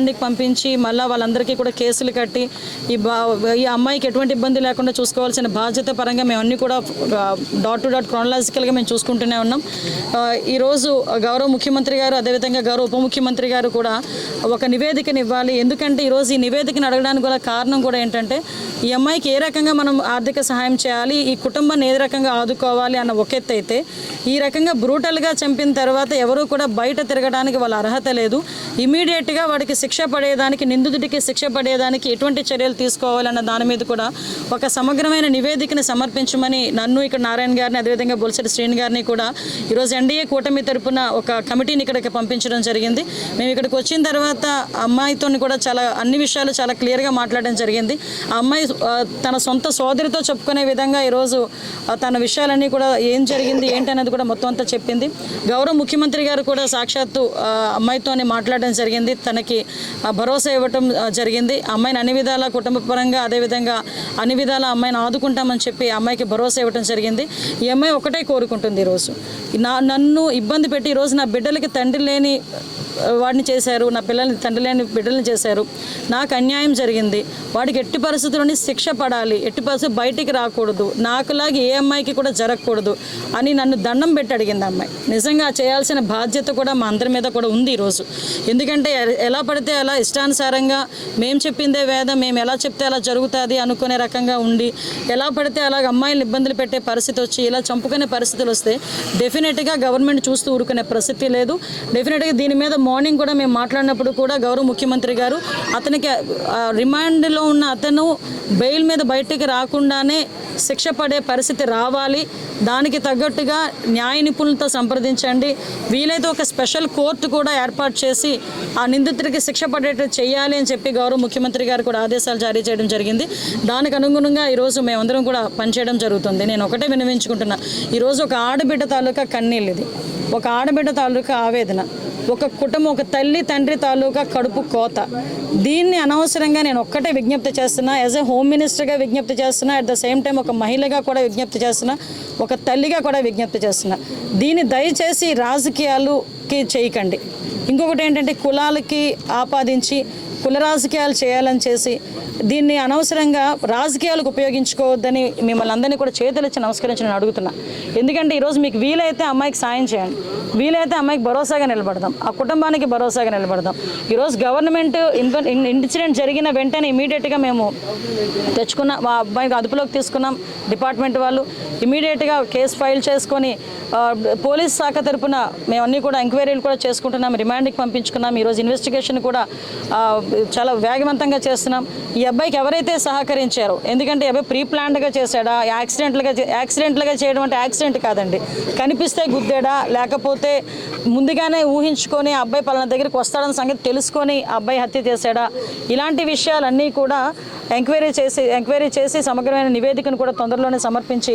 రిమాండ్కి పంపించి మళ్ళీ వాళ్ళందరికీ కూడా కేసులు కట్టి ఈ బా ఈ అమ్మాయికి ఎటువంటి ఇబ్బంది లేకుండా చూసుకోవాల్సిన బాధ్యత పరంగా మేము అన్నీ కూడా డాట్ టు డాట్ క్రోనలాజికల్గా మేము చూసుకుంటూనే ఉన్నాం. ఈరోజు గౌరవ ముఖ్యమంత్రి గారు అదేవిధంగా గౌరవ ఉప ముఖ్యమంత్రి గారు కూడా ఒక నివేదికని ఇవ్వాలి ఎందుకంటే ఈరోజు ఈ నివేదికను అడగడానికి గల కారణం కూడా ఏంటంటే ఈ అమ్మాయికి ఏ రకంగా మనం ఆర్థిక సహాయం చేయాలి ఈ కుటుంబాన్ని ఏ రకంగా ఆదుకోవాలి అన్న ఒక ఎత్తు అయితే ఈ రకంగా బ్రూటల్గా చంపిన తర్వాత ఎవరూ కూడా బయట తిరగడానికి వాళ్ళ అర్హత లేదు. ఇమీడియట్గా వాడికి శిక్ష పడేదానికి నిందితుడికి శిక్ష పడేదానికి ఎటువంటి చర్యలు తీసుకోవాలన్న దాని మీద కూడా ఒక సమగ్రమైన నివేదికను సమర్పించమని నన్ను ఇక్కడ నారాయణ గారిని అదేవిధంగా బొల్సటి శ్రీని గారిని కూడా ఈరోజు ఎన్డీఏ కూటమి తరపున ఒక కమిటీని ఇక్కడికి పంపించడం జరిగింది. మేము ఇక్కడికి వచ్చిన తర్వాత అమ్మాయితో కూడా చాలా అన్ని విషయాలు చాలా క్లియర్గా మాట్లాడడం జరిగింది. ఆ అమ్మాయి తన సొంత సోదరితో చెప్పుకునే విధంగా ఈరోజు తన విషయాలన్నీ కూడా ఏం జరిగింది ఏంటి అనేది కూడా మొత్తం అంతా చెప్పింది. గౌరవ ముఖ్యమంత్రి గారు కూడా సాక్షాత్తు అమ్మాయితోనే మాట్లాడడం జరిగింది. తనకి భరోసా ఇవ్వటం జరిగింది. అమ్మాయిని అన్ని విధాల కుటుంబ పరంగా అదేవిధంగా అన్ని విధాల అమ్మాయిని ఆదుకుంటామని చెప్పి అమ్మాయికి భరోసా ఇవ్వటం జరిగింది. ఈ అమ్మాయి ఒకటే కోరుకుంటుంది ఈరోజు. నా నన్ను ఇబ్బంది పెట్టి ఈరోజు నా బిడ్డలకి తండ్రి లేని వాడిని చేశారు నా పిల్లల్ని తండ్రి లేని బిడ్డలను చేశారు. నాకు అన్యాయం జరిగింది. వాడికి ఎట్టి పరిస్థితుల్లోని శిక్ష పడాలి. ఎట్టి పరిస్థితి బయటికి రాకూడదు. నాకులాగా ఏ అమ్మాయికి కూడా జరగకూడదు అని నన్ను దండం పెట్టి అడిగింది అమ్మాయి. నిజంగా చేయాల్సిన బాధ్యత కూడా మా అందరి మీద కూడా ఉంది ఈరోజు. ఎందుకంటే ఎ- ఎలా పడితే అలా ఇష్టానుసారంగా మేము చెప్పిందే వేదం మేము ఎలా చెప్తే అలా జరుగుతుంది అనుకునే రకంగా ఉండి ఎలా పడితే అలాగ అమ్మాయిలు ఇబ్బందులు పెట్టే పరిస్థితి వచ్చి ఇలా చంపుకునే పరిస్థితులు వస్తే డెఫినెట్గా గవర్నమెంట్ చూస్తూ ఊరుకునే ప్రసిద్ధి లేదు. డెఫినెట్గా దీని మీద మార్నింగ్ కూడా మేము మాట్లాడినప్పుడు కూడా గౌరవ ముఖ్యమంత్రి గారు అతనికి రిమాండ్లో ఉన్న అతను బెయిల్ మీద బయటికి రాకుండానే శిక్ష పడే పరిస్థితి రావాలి. దానికి తగ్గట్టుగా న్యాయ నిపుణులతో సంప్రదించండి. వీలైతే ఒక స్పెషల్ కోర్టు కూడా ఏర్పాటు చేసి ఆ నిందితుడికి శిక్ష పడేట్టు చేయాలి అని చెప్పి గౌరవ ముఖ్యమంత్రి గారు కూడా ఆదేశాలు జారీ చేయడం జరిగింది. దానికి అనుగుణంగా ఈరోజు మేమందరం కూడా పనిచేయడం జరుగుతుంది. నేను ఒకటే వినవించుకుంటున్నా ఈరోజు ఒక ఆడబిడ్డ తాలూకా కన్నీళ్ళు ఇది. ఒక ఆడబిడ్డ తాలూకా ఆవేదన. ఒక కుటుంబం ఒక తల్లి తండ్రి తాలూకా కడుపు కోత. దీన్ని అనవసరంగా నేను ఒక్కటే విజ్ఞప్తి చేస్తున్నా. యాజ్ ఎ హోమ్ మినిస్టర్గా విజ్ఞప్తి చేస్తున్నా. అట్ ద సేమ్ టైం ఒక మహిళగా కూడా విజ్ఞప్తి చేస్తున్నా ఒక తల్లిగా కూడా విజ్ఞప్తి చేస్తున్నా. దీన్ని దయచేసి రాజకీయాలుకి చేయకండి. ఇంకొకటి ఏంటంటే కులాలకి ఆపాదించి కుల రాజకీయాలు చేయాలని చేసి దీన్ని అనవసరంగా రాజకీయాలకు ఉపయోగించుకోవద్దని మిమ్మల్ని అందరినీ కూడా చేతులెచ్చి నమస్కరించి నేను అడుగుతున్నా. ఎందుకంటే ఈరోజు మీకు వీలైతే అమ్మాయికి సాయం చేయండి. వీలైతే అమ్మాయికి భరోసాగా నిలబడదాం. ఆ కుటుంబానికి భరోసాగా నిలబడదాం. ఈరోజు గవర్నమెంట్ ఇన్- ఇన్సిడెంట్ జరిగిన వెంటనే ఇమీడియట్గా మేము తెచ్చుకున్న మా అబ్బాయికి అదుపులోకి తీసుకున్నాం. డిపార్ట్మెంట్ వాళ్ళు ఇమీడియట్గా కేసు ఫైల్ చేసుకొని పోలీస్ శాఖ తరపున మేము అన్నీ కూడా ఎంక్వైరీలు కూడా చేసుకుంటున్నాం రిమాండ్కి పంపించుకున్నాం. ఈరోజు ఇన్వెస్టిగేషన్ కూడా చాలా వేగవంతంగా చేస్తున్నాం. ఈ అబ్బాయికి ఎవరైతే సహకరించారో ఎందుకంటే ఈ అబ్బాయి ప్రీ ప్లాన్డ్గా చేశాడా యాక్సిడెంట్లుగా చే- యాక్సిడెంట్లుగా చేయడం అంటే యాక్సిడెంట్ కాదండి. కనిపిస్తే గుద్దాడా లేకపోతే ముందుగానే ఊహించుకొని అబ్బాయి పలానా దగ్గరికి వస్తాడన్న సంగతి తెలుసుకొని అబ్బాయి హత్య చేశాడా ఇలాంటి విషయాలన్నీ కూడా ఎంక్వైరీ చేసి ఎంక్వైరీ చేసి సమగ్రమైన నివేదికను కూడా తొందరలోనే సమర్పించి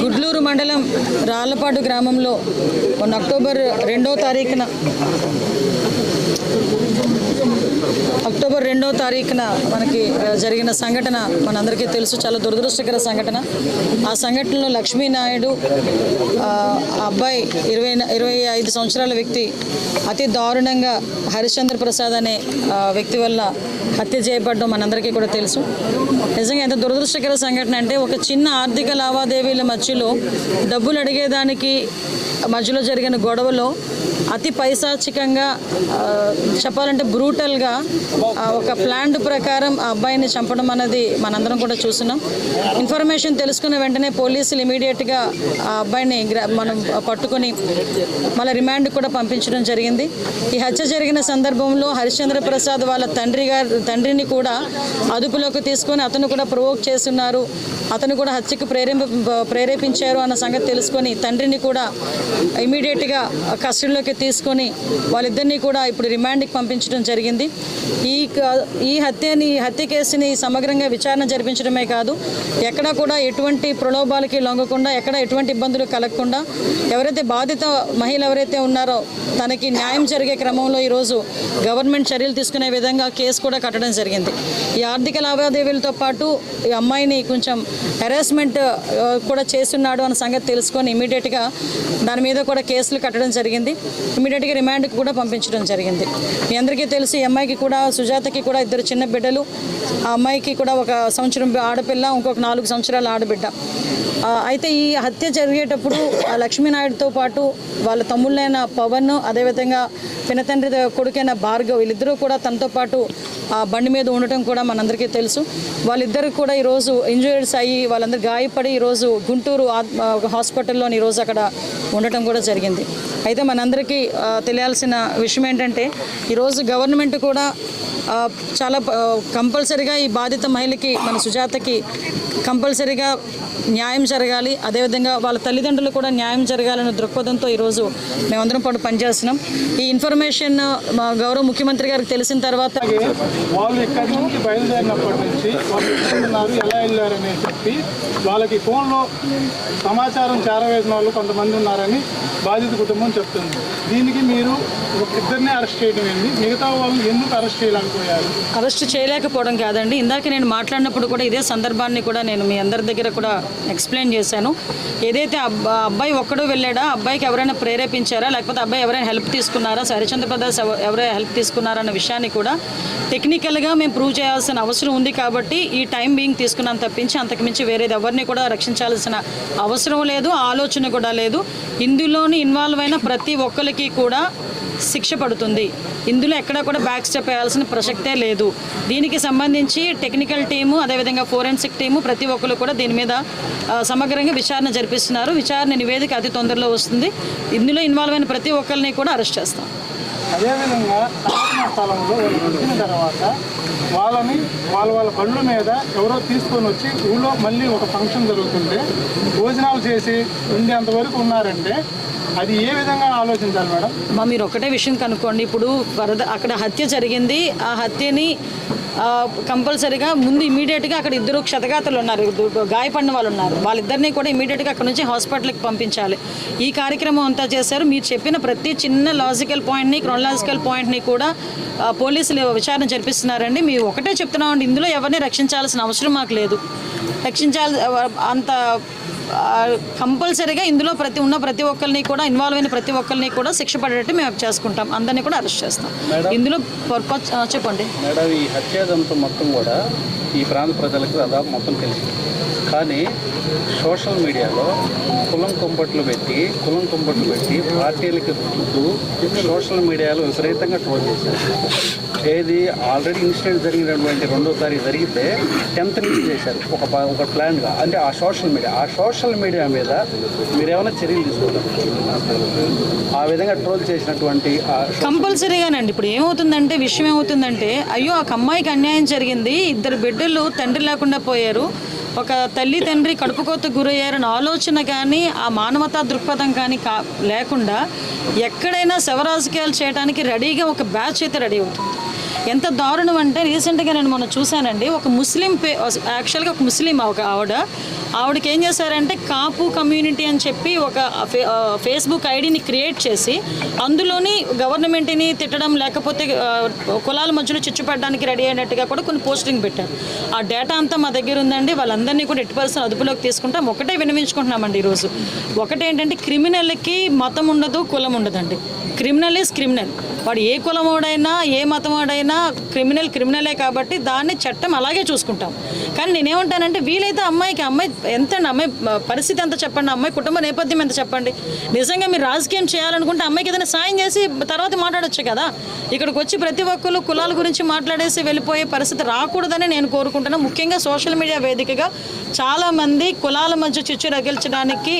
గుడ్లూరు మండలం రాళ్ళపాడు గ్రామంలో మొన్న అక్టోబర్ రెండో తారీఖున అక్టోబర్ రెండో తారీఖున మనకి జరిగిన సంఘటన మనందరికీ తెలుసు చాలా దురదృష్టకర సంఘటన. ఆ సంఘటనలో లక్ష్మీనాయుడు అబ్బాయి ఇరవై ఇరవై ఐదు సంవత్సరాల వ్యక్తి అతి దారుణంగా హరిశ్చంద్ర ప్రసాద్ అనే వ్యక్తి వల్ల హత్య చేయబడ్డం మనందరికీ కూడా తెలుసు. నిజంగా ఎంత దురదృష్టకర సంఘటన అంటే ఒక చిన్న ఆర్థిక లావాదేవీల మధ్యలో డబ్బులు అడిగేదానికి మధ్యలో జరిగిన గొడవలో అతి పైశాచికంగా చెప్పాలంటే బ్రూటల్గా ఒక ప్లాన్ ప్రకారం ఆ అబ్బాయిని చంపడం అనేది మనందరం కూడా చూస్తున్నాం. ఇన్ఫర్మేషన్ తెలుసుకున్న వెంటనే పోలీసులు ఇమీడియట్గా ఆ అబ్బాయిని గ్రా- మనం పట్టుకొని మళ్ళీ రిమాండ్ కూడా పంపించడం జరిగింది. ఈ హత్య జరిగిన సందర్భంలో హరిశ్చంద్ర ప్రసాద్ వాళ్ళ తండ్రి గారు తండ్రిని కూడా అదుపులోకి తీసుకొని అతను కూడా ప్రొవోక్ చేస్తున్నారు. అతను కూడా హత్యకు ప్రేరేప ప్రేరేపించారు అన్న సంగతి తెలుసుకొని తండ్రిని కూడా ఇమీడియట్గా కస్టడీలోకి తీసుకొని వాళ్ళిద్దరినీ కూడా ఇప్పుడు రిమాండ్కి పంపించడం జరిగింది. ఈ క- ఈ హత్యని ఈ హత్య కేసుని సమగ్రంగా విచారణ జరిపించడమే కాదు ఎక్కడ కూడా ఎటువంటి ప్రలోభాలకి లొంగకుండా ఎక్కడ ఎటువంటి ఇబ్బందులు కలగకుండా ఎవరైతే బాధిత మహిళ ఎవరైతే ఉన్నారో తనకి న్యాయం జరిగే క్రమంలో ఈరోజు గవర్నమెంట్ చర్యలు తీసుకునే విధంగా కేసు కూడా కట్టడం జరిగింది. ఈ ఆర్థిక లావాదేవీలతో పాటు ఈ అమ్మాయిని కొంచెం హెరాస్మెంట్ కూడా చేస్తున్నాడు అన్న సంగతి తెలుసుకొని ఇమీడియట్గా దాని మీద కూడా కేసులు కట్టడం జరిగింది. ఇమీడియట్గా రిమాండ్కి కూడా పంపించడం జరిగింది. మీ అందరికీ తెలుసు ఈ అమ్మాయికి కూడా సుజాతకి కూడా ఇద్దరు చిన్న బిడ్డలు ఆ అమ్మాయికి కూడా ఒక సంవత్సరం ఆడపిల్ల ఇంకొక నాలుగు సంవత్సరాల ఆడబిడ్డ. అయితే ఈ హత్య జరిగేటప్పుడు లక్ష్మీనాయుడుతో పాటు వాళ్ళ తమ్ముళ్ళైన పవన్ అదేవిధంగా పినతండ్రి కొడుకైన భార్గవ్ వీళ్ళిద్దరూ కూడా తనతో పాటు ఆ బండి మీద ఉండటం కూడా మనందరికీ తెలుసు. వాళ్ళిద్దరు కూడా ఈరోజు ఇంజూరీస్ అయ్యి వాళ్ళందరూ గాయపడి ఈరోజు గుంటూరు హాస్పిటల్లో ఈరోజు అక్కడ ఉండటం కూడా జరిగింది. అయితే మనందరికీ తెలియాల్సిన విషయం ఏంటంటే ఈరోజు గవర్నమెంట్ కూడా చాలా కంపల్సరిగా ఈ బాధిత మహిళకి మన సుజాతకి కంపల్సరిగా న్యాయం జరగాలి. అదేవిధంగా వాళ్ళ తల్లిదండ్రులు కూడా న్యాయం జరగాలనే దృక్పథంతో ఈరోజు మేమందరం పాటు పనిచేస్తున్నాం. ఈ ఇన్ఫర్మేషన్ మా గౌరవ ముఖ్యమంత్రి గారికి తెలిసిన తర్వాత వాళ్ళు ఇక్కడి నుంచి బయలుదేరినప్పటి నుంచి ఉన్నారు ఎలా వెళ్ళారని చెప్పి వాళ్ళకి ఫోన్లో సమాచారం చేరవేసిన వాళ్ళు కొంతమంది ఉన్నారని బాధిత కుటుంబం చెప్తుంది. దీనికి మీరు ఇద్దరిని అరెస్ట్ చేయడం ఏంటి? మిగతా వాళ్ళు ఎందుకు అరెస్ట్ చేయాలనుకోయారు అరెస్ట్ చేయలేకపోవడం కాదండి. ఇందాక నేను మాట్లాడినప్పుడు కూడా ఇదే సందర్భాన్ని కూడా నేను మీ అందరి దగ్గర కూడా ఎక్స్ప్లెయిన్ చేశాను. ఏదైతే అబ్బాయి ఒక్కడు వెళ్ళాడా? అబ్బాయికి ఎవరైనా ప్రేరేపించారా? లేకపోతే అబ్బాయి ఎవరైనా హెల్ప్ తీసుకున్నారా? హరిచంద్ర ప్రదాస్ ఎవరైనా హెల్ప్ తీసుకున్నారా అన్న విషయాన్ని కూడా టెక్నికల్గా మేము ప్రూవ్ చేయాల్సిన అవసరం ఉంది కాబట్టి ఈ టైం బీయింగ్ తీసుకున్నాను తప్పించి అంతకుమించి వేరేది ఎవరిని కూడా రక్షించాల్సిన అవసరం లేదు ఆలోచన కూడా లేదు. ఇందులోని ఇన్వాల్వ్ అయిన ప్రతి ఒక్కరికి కూడా శిక్ష పడుతుంది. ఇందులో ఎక్కడా కూడా బ్యాక్ స్టెప్ వేయాల్సిన ప్రసక్తే లేదు. దీనికి సంబంధించి టెక్నికల్ టీము అదేవిధంగా ఫోరెన్సిక్ టీము ప్రతి ఒక్కరు కూడా దీని మీద సమగ్రంగా విచారణ జరిపిస్తున్నారు. విచారణ నివేదిక అతి తొందరలో వస్తుంది. ఇందులో ఇన్వాల్వ్ అయిన ప్రతి ఒక్కరిని కూడా అరెస్ట్ చేస్తాం. అదేవిధంగా స్థలంలో తర్వాత వాళ్ళని వాళ్ళ వాళ్ళ బండ్ల మీద ఎవరో తీసుకొని వచ్చి ఊళ్ళో మళ్ళీ ఒక ఫంక్షన్ జరుగుతుంటే భోజనాలు చేసి ఉండేంత వరకు ఉన్నారంటే అది ఏ విధంగా ఆలోచించాలి మేడం? మా మీరు ఒకటే విషయం కనుక్కోండి. ఇప్పుడు వరద అక్కడ హత్య జరిగింది. ఆ హత్యని కంపల్సరీగా ముందు ఇమీడియట్గా అక్కడ ఇద్దరు క్షతగాతలు ఉన్నారు. గాయపడిన వాళ్ళు ఉన్నారు. వాళ్ళిద్దరినీ కూడా ఇమీడియట్గా అక్కడ నుంచి హాస్పిటల్కి పంపించాలి. ఈ కార్యక్రమం అంతా చేశారు. మీరు చెప్పిన ప్రతి చిన్న లాజికల్ పాయింట్ని క్రొనలాజికల్ పాయింట్ని కూడా పోలీసులు విచారణ జరిపిస్తున్నారండి. మీరు ఒకటే చెప్తున్నామండి. ఇందులో ఎవరిని రక్షించాల్సిన అవసరం మాకు లేదు. రక్షించాల్సి అంత కంపల్సరీగా ఇందులో ప్రతి ఉన్న ప్రతి ఒక్కరిని కూడా ఇన్వాల్వ్ అయిన ప్రతి ఒక్కరిని కూడా శిక్ష పడేటట్టు మేము చేసుకుంటాం. అందరినీ కూడా అరెస్ట్ చేస్తాం. ఇందులో చెప్పండి. మేడం ఈ హత్యాదంతం మొత్తం కూడా ఈ ప్రాంత ప్రజలకు దాదాపు మొత్తం తెలుసు కానీ సోషల్ మీడియాలో కులం కుంపట్లు పెట్టి కులం కుంపట్లు పెట్టి పార్టీలకి రుద్దుతూ సోషల్ మీడియాలో విపరీతంగా ట్రోల్ చేశారు. ఏది ఆల్రెడీ ఇన్సిడెంట్ జరిగినటువంటి రెండో తారీఖు జరిగితే టెన్త్ నుంచి చేశారు ఒక ఒక ప్లాన్గా. అంటే ఆ సోషల్ మీడియా ఆ సోషల్ మీడియా మీద మీరు ఏమైనా చర్యలు తీసుకుంటారు ఆ విధంగా ట్రోల్ చేసినటువంటి కంపల్సరీగానండి. ఇప్పుడు ఏమవుతుందంటే విషయం ఏమవుతుందంటే అయ్యో ఆ అమ్మాయికి అన్యాయం జరిగింది ఇద్దరు బిడ్డలు తండ్రి లేకుండా పోయారు ఒక తల్లి తండ్రి కడుపుకోత గురయ్యారని ఆలోచన కానీ ఆ మానవతా దృక్పథం కానీ కా లేకుండా ఎక్కడైనా శవరాజకీయాలు చేయడానికి రెడీగా ఒక బ్యాచ్ అయితే రెడీ అవుతుంది. ఎంత దారుణం అంటే రీసెంట్గా నేను మొన్న చూశానండి ఒక ముస్లిం పే యాక్చువల్గా ఒక ముస్లిం ఒక ఆవిడ ఆవిడకి ఏం చేశారంటే కాపు కమ్యూనిటీ అని చెప్పి ఒక ఫే- ఫేస్బుక్ ఐడిని క్రియేట్ చేసి అందులోని గవర్నమెంట్ని తిట్టడం లేకపోతే కులాల మధ్యలో చిచ్చుపడడానికి రెడీ అయినట్టుగా కూడా కొన్ని పోస్టింగ్ పెట్టారు. ఆ డేటా అంతా మా దగ్గర ఉందండి వాళ్ళందరినీ కూడా ఎట్టి పర్సన్ అదుపులోకి తీసుకుంటాం. ఒకటే వినవించుకుంటున్నామండి ఈరోజు. ఒకటేంటంటే క్రిమినల్కి మతం ఉండదు కులం ఉండదండి. Criminal is criminal. వాడు ఏ కులమోడైనా ఏ మతమోడైనా క్రిమినల్ క్రిమినలే కాబట్టి దాన్ని చట్టం అలాగే చూసుకుంటాం. కానీ నేనేమంటానంటే వీలైతే అమ్మాయికి అమ్మాయి ఎంత అమ్మాయి పరిస్థితి ఎంత చెప్పండి అమ్మాయి కుటుంబ నేపథ్యం ఎంత చెప్పండి. నిజంగా మీరు రాజకీయం చేయాలనుకుంటే అమ్మాయికి ఏదైనా సాయం చేసి తర్వాత మాట్లాడొచ్చు కదా. ఇక్కడికి వచ్చి ప్రతి ఒక్కరు కులాల గురించి మాట్లాడేసి వెళ్ళిపోయే పరిస్థితి రాకూడదని నేను కోరుకుంటున్నాను ముఖ్యంగా సోషల్ మీడియా వేదికగా చాలామంది కులాల మధ్య చిచ్చు రగిల్చడానికి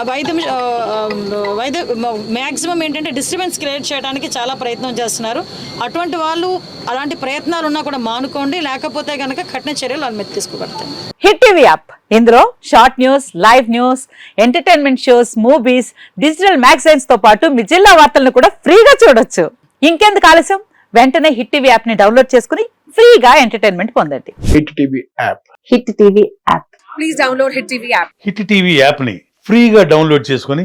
ఆ వైద్యం వైద్య మ్యాక్సిమం ఏంటంటే డిస్టర్బెన్స్ క్రియేట్ చేయడానికి చాలా ప్రయత్నం చేస్తున్నారు. అటువంటి వాళ్ళు అలాంటి ప్రయత్నాలు ఉన్నా కూడా మానుకోండి లేకపోతే కనుక కఠిన చర్యలు వాళ్ళ మీద తీసుకోబడతాయి. Hit TV app. ఇందులో short news live news entertainment shows movies digital మ్యాగజైన్స్తో పాటు మీ జిల్లా వార్తలను కూడా ఫ్రీగా చూడొచ్చు. ఇంకెందుకు ఆలస్యం? వెంటనే హిట్ టీవీ యాప్ని డౌన్లోడ్ చేసుకుని ఫ్రీగా ఎంటర్టైన్మెంట్ పొందండి. Hit TV app. Hit TV app. Hit TV యాప్ని ఫ్రీగా డౌన్లోడ్ చేసుకొని